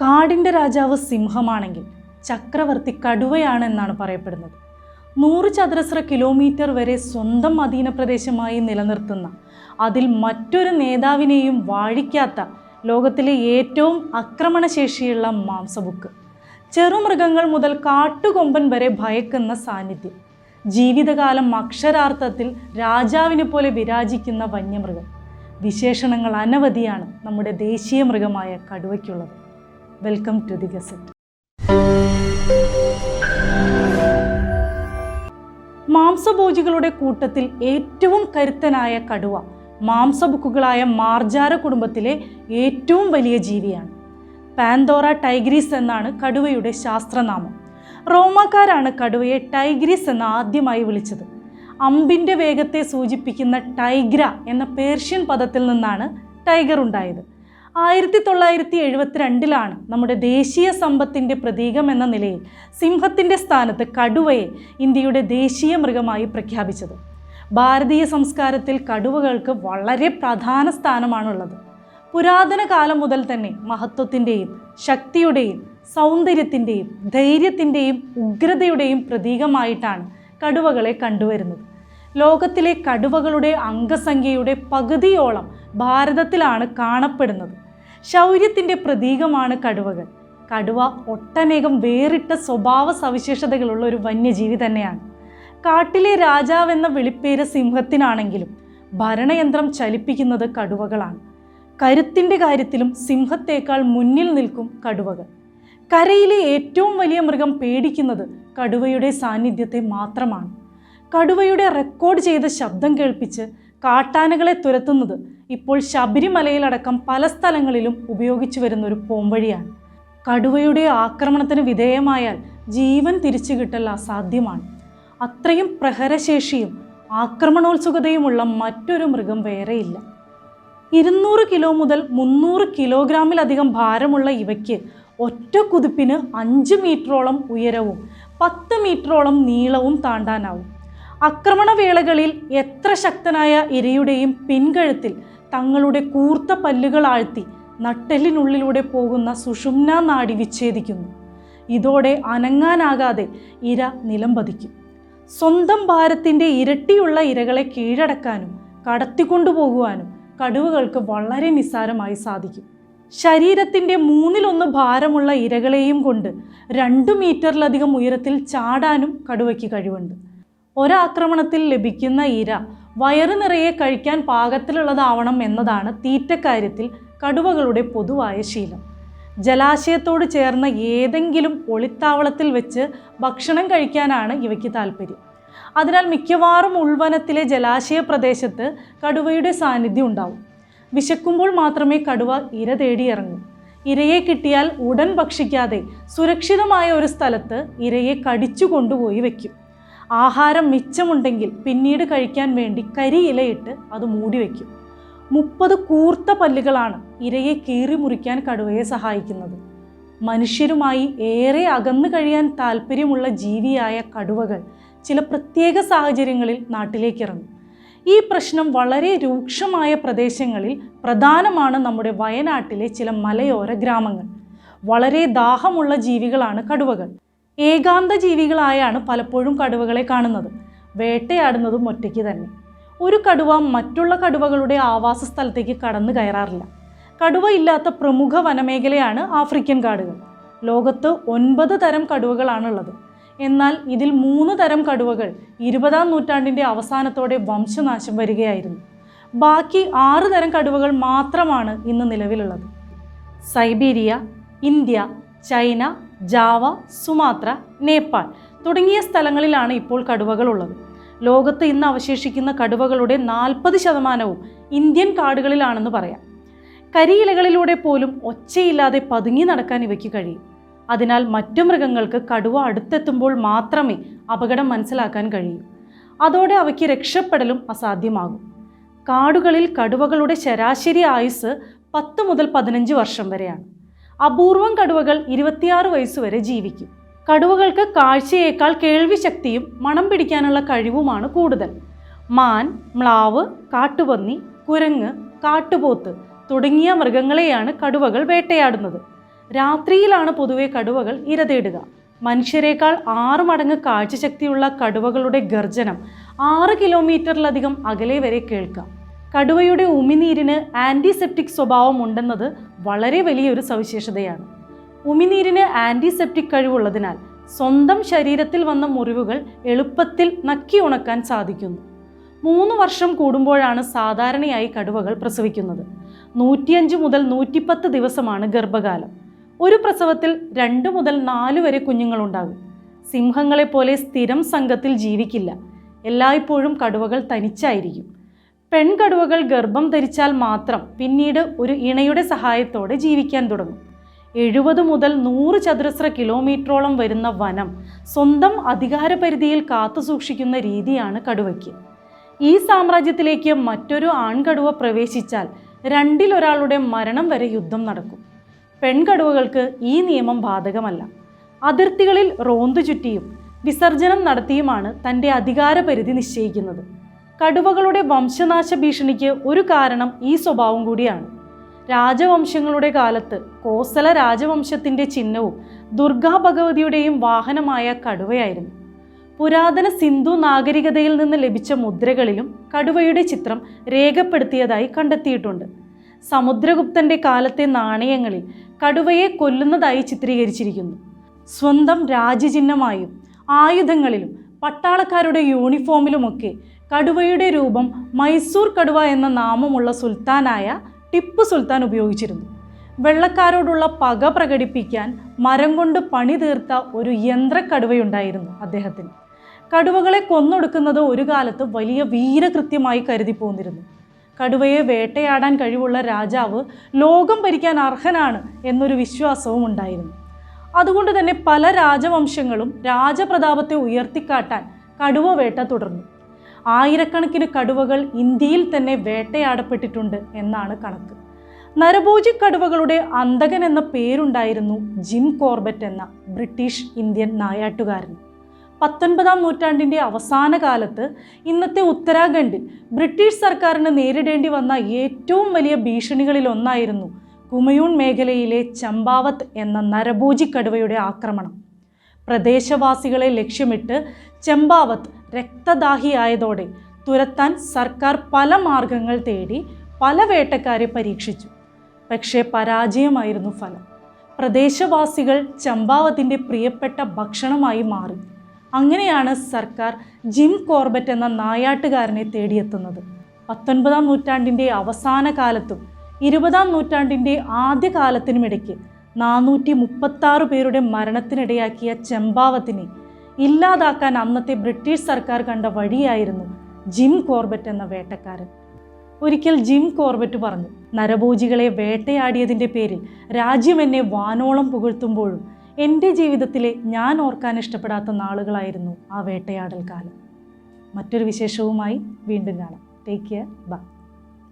കാടിന്റെ രാജാവ് സിംഹമാണെങ്കിൽ ചക്രവർത്തി കടുവയാണെന്നാണ് പറയപ്പെടുന്നത്. നൂറ് ചതുരശ്ര കിലോമീറ്റർ വരെ സ്വന്തം അധീന പ്രദേശമായി നിലനിർത്തുന്ന അതിൽ മറ്റൊരു നേതാവിനെയും വാഴിക്കാത്ത ലോകത്തിലെ ഏറ്റവും ആക്രമണശേഷിയുള്ള മാംസബുക്ക് ചെറുമൃഗങ്ങൾ മുതൽ കാട്ടുകൊമ്പൻ വരെ ഭയക്കുന്ന സാന്നിധ്യം. ജീവിതകാലം അക്ഷരാർത്ഥത്തിൽ രാജാവിനെ പോലെ വിരാജിക്കുന്ന വന്യമൃഗം. വിശേഷണങ്ങൾ അനവധിയാണ് നമ്മുടെ ദേശീയ മൃഗമായ കടുവയ്ക്കുള്ളത്. വെൽക്കം ടു ദി ഗസറ്റ് മാംസഭോജികളുടെ കൂട്ടത്തിൽ ഏറ്റവും കരുത്തനായ കടുവ മാംസബുക്കുകളായ മാർജാര കുടുംബത്തിലെ ഏറ്റവും വലിയ ജീവിയാണ്. പാന്തോറ ടൈഗ്രീസ് എന്നാണ് കടുവയുടെ ശാസ്ത്രനാമം. റോമാക്കാരാണ് കടുവയെ ടൈഗ്രീസ് എന്ന് ആദ്യമായി വിളിച്ചത്. അമ്പിന്റെ വേഗത്തെ സൂചിപ്പിക്കുന്ന ടൈഗ്ര എന്ന പേർഷ്യൻ പദത്തിൽ നിന്നാണ് ടൈഗർ ഉണ്ടായത്. ആയിരത്തി തൊള്ളായിരത്തി എഴുപത്തിരണ്ടിലാണ് നമ്മുടെ ദേശീയ സമ്പത്തിന്റെ പ്രതീകം എന്ന നിലയിൽ സിംഹത്തിന്റെ സ്ഥാനത്ത് കടുവയെ ഇന്ത്യയുടെ ദേശീയ മൃഗമായി പ്രഖ്യാപിച്ചത്. ഭാരതീയ സംസ്കാരത്തിൽ കടുവകൾക്ക് വളരെ പ്രധാന സ്ഥാനമാണുള്ളത്. പുരാതന കാലം മുതൽ തന്നെ മഹത്വത്തിന്റെയും ശക്തിയുടെയും സൗന്ദര്യത്തിന്റെയും ധൈര്യത്തിന്റെയും ഉഗ്രതയുടെയും പ്രതീകമായിട്ടാണ് കടുവകളെ കണ്ടുവരുന്നത്. ലോകത്തിലെ കടുവകളുടെ അംഗസംഖ്യയുടെ പകുതിയോളം ഭാരതത്തിലാണ് കാണപ്പെടുന്നത്. ശൗര്യത്തിന്റെ പ്രതീകമാണ് കടുവകൾ. കടുവ ഒട്ടനേകം വേറിട്ട സ്വഭാവ സവിശേഷതകളുള്ള ഒരു വന്യജീവി തന്നെയാണ്. കാട്ടിലെ രാജാവെന്ന വിളിപ്പേര് സിംഹത്തിനാണെങ്കിലും ഭരണയന്ത്രം ചലിപ്പിക്കുന്നത് കടുവകളാണ്. കരുത്തിന്റെ കാര്യത്തിലും സിംഹത്തേക്കാൾ മുന്നിൽ നിൽക്കും കടുവകൾ. കരയിലെ ഏറ്റവും വലിയ മൃഗം പേടിക്കുന്നത് കടുവയുടെ സാന്നിധ്യത്തെ മാത്രമാണ്. കടുവയുടെ റെക്കോർഡ് ചെയ്ത ശബ്ദം കേൾപ്പിച്ച് കാട്ടാനകളെ തുരത്തുന്നത് ഇപ്പോൾ ശബരിമലയിലടക്കം പല സ്ഥലങ്ങളിലും ഉപയോഗിച്ചു വരുന്ന ഒരു പോംവഴിയാണ്. കടുവയുടെ ആക്രമണത്തിന് വിധേയമായാൽ ജീവൻ തിരിച്ചു കിട്ടൽ അസാധ്യമാണ്. അത്രയും പ്രഹരശേഷിയും ആക്രമണോത്സുകതയുമുള്ള മറ്റൊരു മൃഗം വേറെയില്ല. ഇരുന്നൂറ് കിലോ മുതൽ മുന്നൂറ് കിലോഗ്രാമിലധികം ഭാരമുള്ള ഇവയ്ക്ക് ഒറ്റ കുതിപ്പിന് അഞ്ച് മീറ്ററോളം ഉയരവും പത്ത് മീറ്ററോളം നീളവും താണ്ടാനാവും. ആക്രമണവേളകളിൽ എത്ര ശക്തനായ ഇരയുടെയും പിൻകഴുത്തിൽ തങ്ങളുടെ കൂർത്ത പല്ലുകൾ ആഴ്ത്തി നട്ടെല്ലിനുള്ളിലൂടെ പോകുന്ന സുഷുമ്ന നാടി വിച്ഛേദിക്കുന്നു. ഇതോടെ അനങ്ങാനാകാതെ ഇര നിലം പതിക്കും സ്വന്തം ഭാരത്തിന്റെ ഇരട്ടിയുള്ള ഇരകളെ കീഴടക്കാനും കടത്തിക്കൊണ്ടുപോകുവാനും കടുവകൾക്ക് വളരെ നിസ്സാരമായി സാധിക്കും. ശരീരത്തിന്റെ മൂന്നിലൊന്ന് ഭാരമുള്ള ഇരകളെയും കൊണ്ട് രണ്ട് മീറ്ററിലധികം ഉയരത്തിൽ ചാടാനും കടുവയ്ക്ക് കഴിവുണ്ട്. ഒരാക്രമണത്തിൽ ലഭിക്കുന്ന ഇര വയറു നിറയെ കഴിക്കാൻ പാകത്തിലുള്ളതാവണം എന്നതാണ് തീറ്റക്കാര്യത്തിൽ കടുവകളുടെ പൊതുവായ ശീലം. ജലാശയത്തോട് ചേർന്ന ഏതെങ്കിലും ഒളിത്താവളത്തിൽ വെച്ച് ഭക്ഷണം കഴിക്കാനാണ് ഇവയ്ക്ക് താല്പര്യം അതിനാൽ മിക്കവാറും ഉൾവനത്തിലെ ജലാശയ പ്രദേശത്ത് കടുവയുടെ സാന്നിധ്യം ഉണ്ടാവും. വിശക്കുമ്പോൾ മാത്രമേ കടുവ ഇര തേടിയിറങ്ങൂ ഇരയെ കിട്ടിയാൽ ഉടൻ ഭക്ഷിക്കാതെ സുരക്ഷിതമായ ഒരു സ്ഥലത്ത് ഇരയെ കടിച്ചു കൊണ്ടുപോയി വയ്ക്കും. ആഹാരം മിച്ചമുണ്ടെങ്കിൽ പിന്നീട് കഴിക്കാൻ വേണ്ടി കരിയിലയിട്ട് അത് മൂടി വയ്ക്കും മുപ്പത് കൂർത്ത പല്ലുകളാണ് ഇരയെ കീറി മുറിക്കാൻ കടുവയെ സഹായിക്കുന്നത്. മനുഷ്യരുമായി ഏറെ അകന്നു കഴിയാൻ താല്പര്യമുള്ള ജീവിയായ കടുവകൾ ചില പ്രത്യേക സാഹചര്യങ്ങളിൽ നാട്ടിലേക്കിറങ്ങും ഈ പ്രശ്നം വളരെ രൂക്ഷമായ പ്രദേശങ്ങളിൽ പ്രധാനമാണ് നമ്മുടെ വയനാട്ടിലെ ചില മലയോര ഗ്രാമങ്ങൾ. വളരെ ദാഹമുള്ള ജീവികളാണ് കടുവകൾ. ഏകാന്ത ജീവികളായാണ് പലപ്പോഴും കടുവകളെ കാണുന്നത്. വേട്ടയാടുന്നതും ഒറ്റയ്ക്ക് തന്നെ. ഒരു കടുവ മറ്റുള്ള കടുവകളുടെ ആവാസ സ്ഥലത്തേക്ക് കടന്നു കയറാറില്ല. കടുവ ഇല്ലാത്ത പ്രമുഖ വനമേഖലയാണ് ആഫ്രിക്കൻ കാടുകൾ. ലോകത്ത് ഒൻപത് തരം കടുവകളാണുള്ളത്. എന്നാൽ ഇതിൽ മൂന്ന് തരം കടുവകൾ ഇരുപതാം നൂറ്റാണ്ടിന്റെ അവസാനത്തോടെ വംശനാശം വരികയായിരുന്നു. ബാക്കി ആറ് തരം കടുവകൾ മാത്രമാണ് ഇന്ന് നിലവിലുള്ളത്. Siberia India China Java Sumatra Nepal തുടങ്ങിയ സ്ഥലങ്ങളിലാണ് ഇപ്പോൾ കടുവകളുള്ളത്. ലോകത്ത് ഇന്ന് അവശേഷിക്കുന്ന കടുവകളുടെ നാൽപ്പത് ശതമാനവും ഇന്ത്യൻ കാടുകളിലാണെന്ന് പറയാം. കരിയിലകളിലൂടെ പോലും ഒച്ചയില്ലാതെ പതുങ്ങി നടക്കാൻ ഇവയ്ക്ക് കഴിയും. അതിനാൽ മറ്റു മൃഗങ്ങൾക്ക് കടുവ അടുത്തെത്തുമ്പോൾ മാത്രമേ അപകടം മനസ്സിലാക്കാൻ കഴിയൂ. അതോടെ അവയ്ക്ക് രക്ഷപ്പെടലും അസാധ്യമാകും. കാടുകളിൽ കടുവകളുടെ ശരാശരി ആയുസ് പത്ത് മുതൽ പതിനഞ്ച് വർഷം വരെയാണ്. അപൂർവം കടുവകൾ ഇരുപത്തിയാറ് വയസ്സുവരെ ജീവിക്കും. കടുവകൾക്ക് കാഴ്ചയേക്കാൾ കേൾവിശക്തിയും മണം പിടിക്കാനുള്ള കഴിവുമാണ് കൂടുതൽ. മാൻ മ്ലാവ് കാട്ടുപന്നി കുരങ്ങ് കാട്ടുപോത്ത് തുടങ്ങിയ മൃഗങ്ങളെയാണ് കടുവകൾ വേട്ടയാടുന്നത്. രാത്രിയിലാണ് പൊതുവെ കടുവകൾ ഇര തേടുക. മനുഷ്യരെക്കാൾ ആറ് മടങ്ങ് കാഴ്ചശക്തിയുള്ള കടുവകളുടെ ഗർജനം ആറ് കിലോമീറ്ററിലധികം അകലെ വരെ കേൾക്കാം. കടുവയുടെ ഉമിനീരിന് ആന്റിസെപ്റ്റിക് സ്വഭാവം ഉണ്ടെന്നത് വളരെ വലിയൊരു സവിശേഷതയാണ്. ഉമിനീരിന് ആന്റിസെപ്റ്റിക് കഴിവുള്ളതിനാൽ സ്വന്തം ശരീരത്തിൽ വന്ന മുറിവുകൾ എളുപ്പത്തിൽ നക്കി ഉണക്കാൻ സാധിക്കുന്നു. മൂന്ന് വർഷം കൂടുമ്പോഴാണ് സാധാരണയായി കടുവകൾ പ്രസവിക്കുന്നത്. നൂറ്റിയഞ്ച് മുതൽ നൂറ്റിപ്പത്ത് ദിവസമാണ് ഗർഭകാലം. ഒരു പ്രസവത്തിൽ രണ്ട് മുതൽ നാല് വരെ കുഞ്ഞുങ്ങളുണ്ടാകും. സിംഹങ്ങളെപ്പോലെ സ്ഥിരം സംഘത്തിൽ ജീവിക്കില്ല. എല്ലായ്പ്പോഴും കടുവകൾ തനിച്ചായിരിക്കും. പെൺകടുവകൾ ഗർഭം ധരിച്ചാൽ മാത്രം പിന്നീട് ഒരു ഇണയുടെ സഹായത്തോടെ ജീവിക്കാൻ തുടങ്ങും. എഴുപത് മുതൽ നൂറ് ചതുരശ്ര കിലോമീറ്ററോളം വരുന്ന വനം സ്വന്തം അധികാരപരിധിയിൽ കാത്തുസൂക്ഷിക്കുന്ന രീതിയാണ് കടുവയ്ക്ക്. ഈ സാമ്രാജ്യത്തിലേക്ക് മറ്റൊരു ആൺകടുവ പ്രവേശിച്ചാൽ രണ്ടിലൊരാളുടെ മരണം വരെ യുദ്ധം നടക്കും. പെൺകടുവകൾക്ക് ഈ നിയമം ബാധകമല്ല. അതിർത്തികളിൽ റോന്തു ചുറ്റിയും വിസർജനം നടത്തിയുമാണ് തന്റെ അധികാരപരിധി നിശ്ചയിക്കുന്നത്. കടുവകളുടെ വംശനാശ ഭീഷണിക്ക് ഒരു കാരണം ഈ സ്വഭാവം കൂടിയാണ്. രാജവംശങ്ങളുടെ കാലത്ത് കോസല രാജവംശത്തിന്റെ ചിഹ്നവും ദുർഗാ ഭഗവതിയുടെയും വാഹനമായ കടുവയായിരുന്നു. പുരാതന സിന്ധു നാഗരികതയിൽ നിന്ന് ലഭിച്ച മുദ്രകളിലും കടുവയുടെ ചിത്രം രേഖപ്പെടുത്തിയതായി കണ്ടെത്തിയിട്ടുണ്ട്. സമുദ്രഗുപ്തന്റെ കാലത്തെ നാണയങ്ങളിൽ കടുവയെ കൊല്ലുന്നതായി ചിത്രീകരിച്ചിരിക്കുന്നു. സ്വന്തം രാജ്യചിഹ്നമായും ആയുധങ്ങളിലും പട്ടാളക്കാരുടെ യൂണിഫോമിലുമൊക്കെ കടുവയുടെ രൂപം മൈസൂർ കടുവ എന്ന നാമമുള്ള സുൽത്താനായ ടിപ്പു സുൽത്താൻ ഉപയോഗിച്ചിരുന്നു. വെള്ളക്കാരോടുള്ള പക പ്രകടിപ്പിക്കാൻ മരം കൊണ്ട് പണി തീർത്ത ഒരു യന്ത്രക്കടുവയുണ്ടായിരുന്നു അദ്ദേഹത്തിന്. കടുവകളെ കൊന്നൊടുക്കുന്നത് ഒരു കാലത്ത് വലിയ വീരകൃത്യമായി കരുതി പോന്നിരുന്നു. കടുവയെ വേട്ടയാടാൻ കഴിവുള്ള രാജാവ് ലോകം ഭരിക്കാൻ അർഹനാണ് എന്നൊരു വിശ്വാസവും ഉണ്ടായിരുന്നു. അതുകൊണ്ട് തന്നെ പല രാജവംശങ്ങളും രാജപ്രതാപത്തെ ഉയർത്തിക്കാട്ടാൻ കടുവ വേട്ട തുടർന്നു. ആയിരക്കണക്കിന് കടുവകൾ ഇന്ത്യയിൽ തന്നെ വേട്ടയാടപ്പെട്ടിട്ടുണ്ട് എന്നാണ് കണക്ക്. നരഭോജി കടുവകളുടെ അന്തകൻ എന്ന പേരുണ്ടായിരുന്നു ജിം കോർബറ്റ് എന്ന ബ്രിട്ടീഷ് ഇന്ത്യൻ നായാട്ടുകാരൻ. പത്തൊൻപതാം നൂറ്റാണ്ടിന്റെ അവസാന കാലത്ത് ഇന്നത്തെ ഉത്തരാഖണ്ഡിൽ ബ്രിട്ടീഷ് സർക്കാരിന് നേരിടേണ്ടി വന്ന ഏറ്റവും വലിയ ഭീഷണികളിലൊന്നായിരുന്നു കുമയൂൺ മേഖലയിലെ ചമ്പാവത്ത് എന്ന നരഭോജി കടുവയുടെ ആക്രമണം. പ്രദേശവാസികളെ ലക്ഷ്യമിട്ട് ചെമ്പാവത്ത് രക്തദാഹിയായതോടെ തുരത്താൻ സർക്കാർ പല മാർഗങ്ങൾ തേടി പല വേട്ടക്കാരെ പരീക്ഷിച്ചു. പക്ഷേ പരാജയമായിരുന്നു ഫലം. പ്രദേശവാസികൾ ചമ്പാവത്തിന്റെ പ്രിയപ്പെട്ട ഭക്ഷണമായി മാറി. അങ്ങനെയാണ് സർക്കാർ ജിം കോർബറ്റ് എന്ന നായാട്ടുകാരനെ തേടിയെത്തുന്നത്. പത്തൊൻപതാം നൂറ്റാണ്ടിന്റെ അവസാന കാലത്തും ഇരുപതാം നൂറ്റാണ്ടിന്റെ ആദ്യ കാലത്തിനുമിടയ്ക്ക് നാനൂറ്റി മുപ്പത്താറ് പേരുടെ മരണത്തിനിടയാക്കിയ ചെമ്പാവത്തിനെ ഇല്ലാതാക്കാൻ അന്നത്തെ ബ്രിട്ടീഷ് സർക്കാർ കണ്ട വഴിയായിരുന്നു ജിം കോർബറ്റ് എന്ന വേട്ടക്കാരൻ. ഒരിക്കൽ ജിം കോർബറ്റ് പറഞ്ഞു നരഭോജികളെ വേട്ടയാടിയതിന്റെ പേരിൽ രാജ്യം എന്നെ വാനോളം പുകഴ്ത്തുമ്പോഴും എന്റെ ജീവിതത്തിലെ ഞാൻ ഓർക്കാൻ ഇഷ്ടപ്പെടാത്ത നാളുകളായിരുന്നു ആ വേട്ടയാടൽ കാലം. മറ്റൊരു വിശേഷവുമായി വീണ്ടും കാണാം. Take care bye